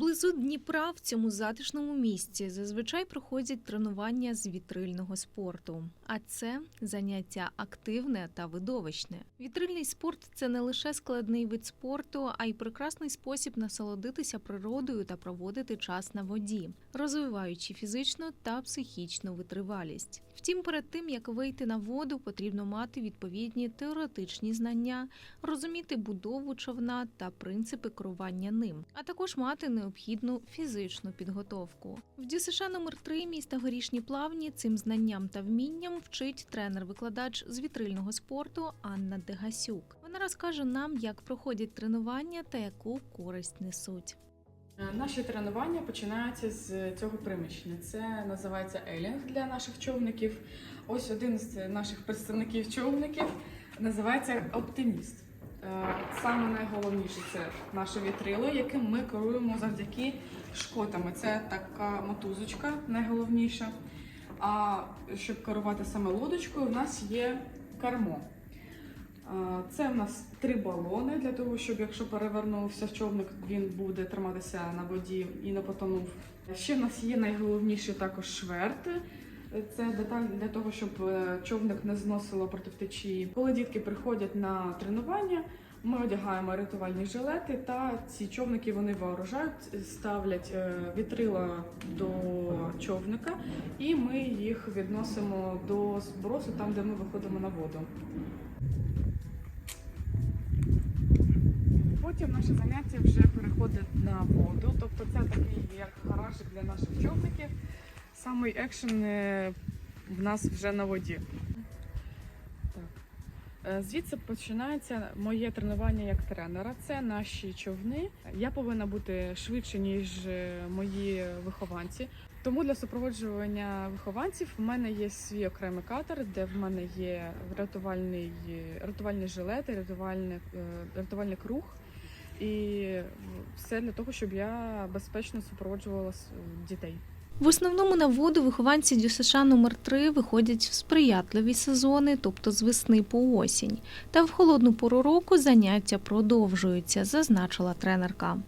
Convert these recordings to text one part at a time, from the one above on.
Поблизу Дніпра в цьому затишному місці зазвичай проходять тренування з вітрильного спорту. А це заняття активне та видовищне. Вітрильний спорт це не лише складний вид спорту, а й прекрасний спосіб насолодитися природою та проводити час на воді, розвиваючи фізичну та психічну витривалість. Втім, перед тим як вийти на воду, потрібно мати відповідні теоретичні знання, розуміти будову човна та принципи керування ним, а також мати необхідну фізичну підготовку. В ДЮСШ номер 3 міста Горішні Плавні цим знанням та вмінням вчить тренер-викладач з вітрильного спорту Анна Дегасюк. Вона розкаже нам, як проходять тренування та яку користь несуть. Е, Наші тренування починаються з цього приміщення. Це називається елінг для наших човників. Ось один з наших представників човників називається оптиміст. Е, Саме найголовніше це наше вітрило, яким ми керуємо завдяки шкотами. Це така мотузочка найголовніша. А щоб керувати саме лодочкою, у нас є кермо. Це в нас три балони для того, щоб якщо перевернувся човник, він буде триматися на воді і не потонув. Ще в нас є найголовніший також шверт. Це деталь для того, щоб е, човник не зносило проти втечі. Коли дітки приходять на тренування, ми одягаємо рятувальні жилети, та ці човники вони вооружають, ставлять е, вітрила до човника, і ми їх відносимо до збросу, там де ми виходимо на воду. Потім наше заняття вже переходить на воду, тобто це такий як гаражик для наших човників. Самий екшен е, в нас вже на воді. Так. Е, Звідси починається моє тренування як тренера. Це наші човни. Я повинна бути швидше, ніж е, мої вихованці. Тому для супроводжування вихованців в мене є свій окремий катер, де в мене є рятувальний, рятувальні жилети, рятувальний, рятувальний круг. І все для того, щоб я безпечно супроводжувала дітей. В основному на воду вихованці ДЮСШ номер 3 виходять в сприятливі сезони, тобто з весни по осінь. Та в холодну пору року заняття продовжуються, зазначила тренерка.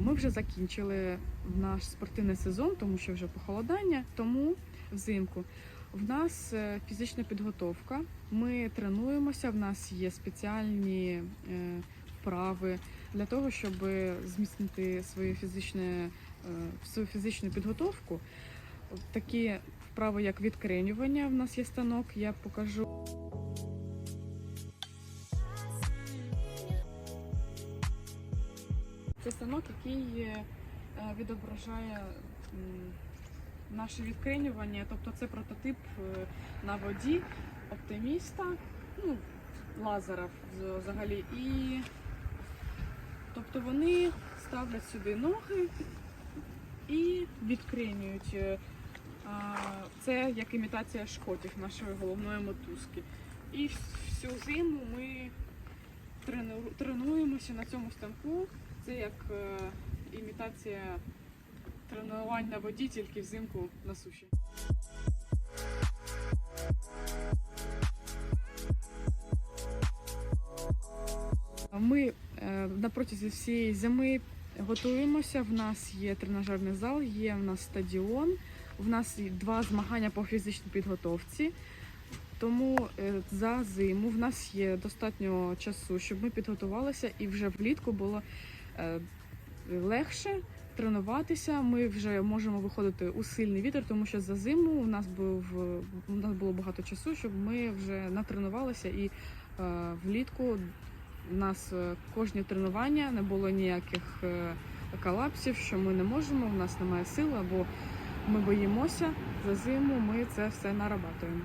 Ми вже закінчили наш спортивний сезон, тому що вже похолодання. Тому взимку в нас е, фізична підготовка. Ми тренуємося. В нас є спеціальні е, вправи для того, щоб зміцнити своє фізичне, свою фізичну підготовку. Такі вправи, як відкренювання, в нас є станок, я покажу. Це станок, який е, відображає наше відкринювання, тобто це прототип е, на воді оптиміста, ну, лазера взагалі. І тобто вони ставлять сюди ноги і відкринюють. Е, Це як імітація шкотів нашої головної мотузки. І всю зиму ми тренуємося на цьому станку. Це як е, імітація тренувань на воді, тільки взимку на суші. Ми е, на протязі всієї зими готуємося. В нас є тренажерний зал, є в нас стадіон, в нас два змагання по фізичній підготовці. Тому е, за зиму в нас є достатньо часу, щоб ми підготувалися і вже влітку було е, легше тренуватися. Ми вже можемо виходити у сильний вітер, тому що за зиму у нас був у нас було багато часу, щоб ми вже натренувалися і е, влітку у нас е, кожні тренування не було ніяких е, колапсів, що ми не можемо, у нас немає сил або ми боїмося. За зиму ми це все нарабатуємо.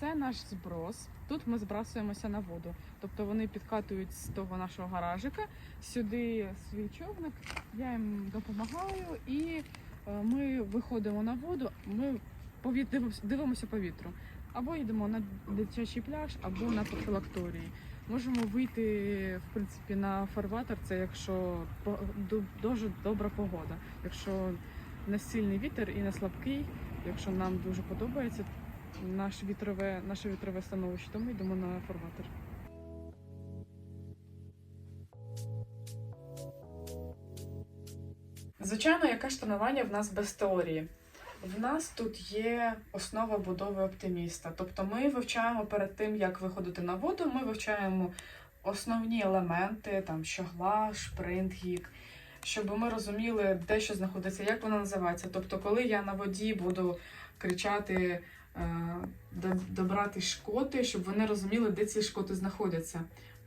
Це наш зброс. Тут ми збрасуємося на воду. Тобто вони підкатують з того нашого гаражика сюди свій човник. Я їм допомагаю, і е, ми виходимо на воду. Ми дивимося повітру. Або йдемо на дитячий пляж, або на профілакторії. Можемо вийти в принципі на фарватер, це якщо дуже добра погода. Якщо не сильний вітер і не слабкий, якщо нам дуже подобається наш вітрове, наше вітрове становище, то ми йдемо на фарватер. Звичайно, яке ж тренування в нас без теорії. В нас тут є основа будови оптиміста. Тобто ми вивчаємо перед тим, як виходити на воду, ми вивчаємо основні елементи, там щогла, шпринт, гік, щоб ми розуміли, де що знаходиться, як воно називається. Тобто, коли я на воді буду кричати, е, добрати шкоти, щоб вони розуміли, де ці шкоти знаходяться.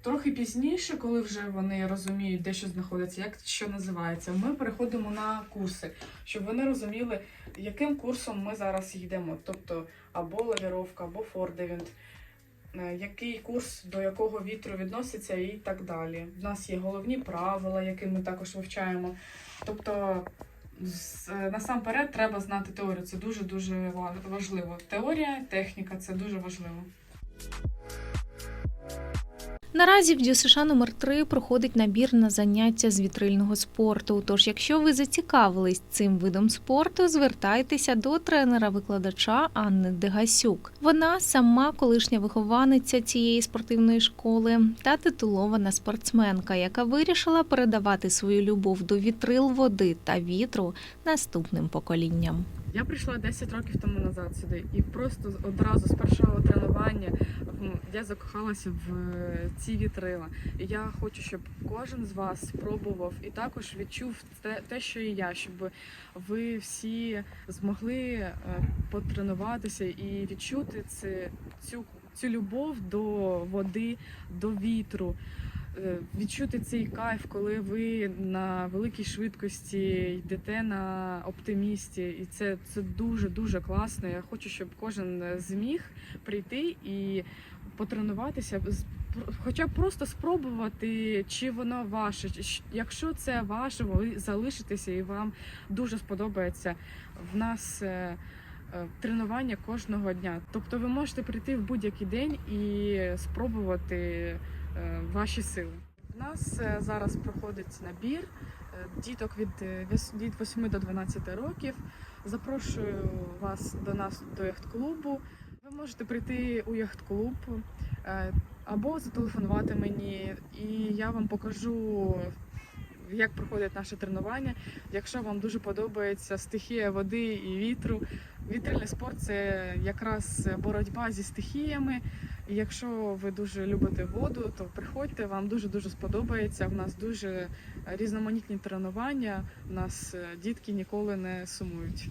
Трохи пізніше, коли вже вони розуміють, де що знаходиться, як що називається, ми переходимо на курси, щоб вони розуміли, яким курсом ми зараз йдемо. Тобто або лавіровка, або фордевінт, е, який курс до якого вітру відноситься і так далі. У нас є головні правила, які ми також вивчаємо. Тобто, е, насамперед треба знати теорію. Це дуже дуже важливо. Теорія, техніка це дуже важливо. Наразі в ДЮСШ номер 3 проходить набір на заняття з вітрильного спорту. Тож, якщо ви зацікавились цим видом спорту, звертайтеся до тренера-викладача Анни Дегасюк. Вона сама колишня вихованиця цієї спортивної школи та титулована спортсменка, яка вирішила передавати свою любов до вітрил води та вітру наступним поколінням. Я прийшла 10 років тому назад сюди, і просто одразу з першого тренування я закохалася в е, ці вітрила. І я хочу, щоб кожен з вас спробував і також відчув те, те, що і я, щоб ви всі змогли е, потренуватися і відчути це, цю, цю любов до води, до вітру. Е, Відчути цей кайф, коли ви на великій швидкості йдете на оптимісті, і це, це дуже дуже класно. Я хочу, щоб кожен зміг прийти і потренуватися, хоча б просто спробувати, чи воно ваше. Якщо це ваше, ви залишитеся і вам дуже сподобається. В нас е, е, тренування кожного дня. Тобто ви можете прийти в будь-який день і спробувати е, ваші сили. У нас е, зараз проходить набір е, діток від, е, від 8 до 12 років. Запрошую вас до нас до яхт-клубу. Ви можете прийти у яхт-клуб е, або зателефонувати мені, і я вам покажу, як проходять наші тренування. Якщо вам дуже подобається стихія води і вітру, вітрильний спорт це якраз боротьба зі стихіями. І якщо ви дуже любите воду, то приходьте, вам дуже дуже сподобається. У нас дуже різноманітні тренування. У нас е, дітки ніколи не сумують.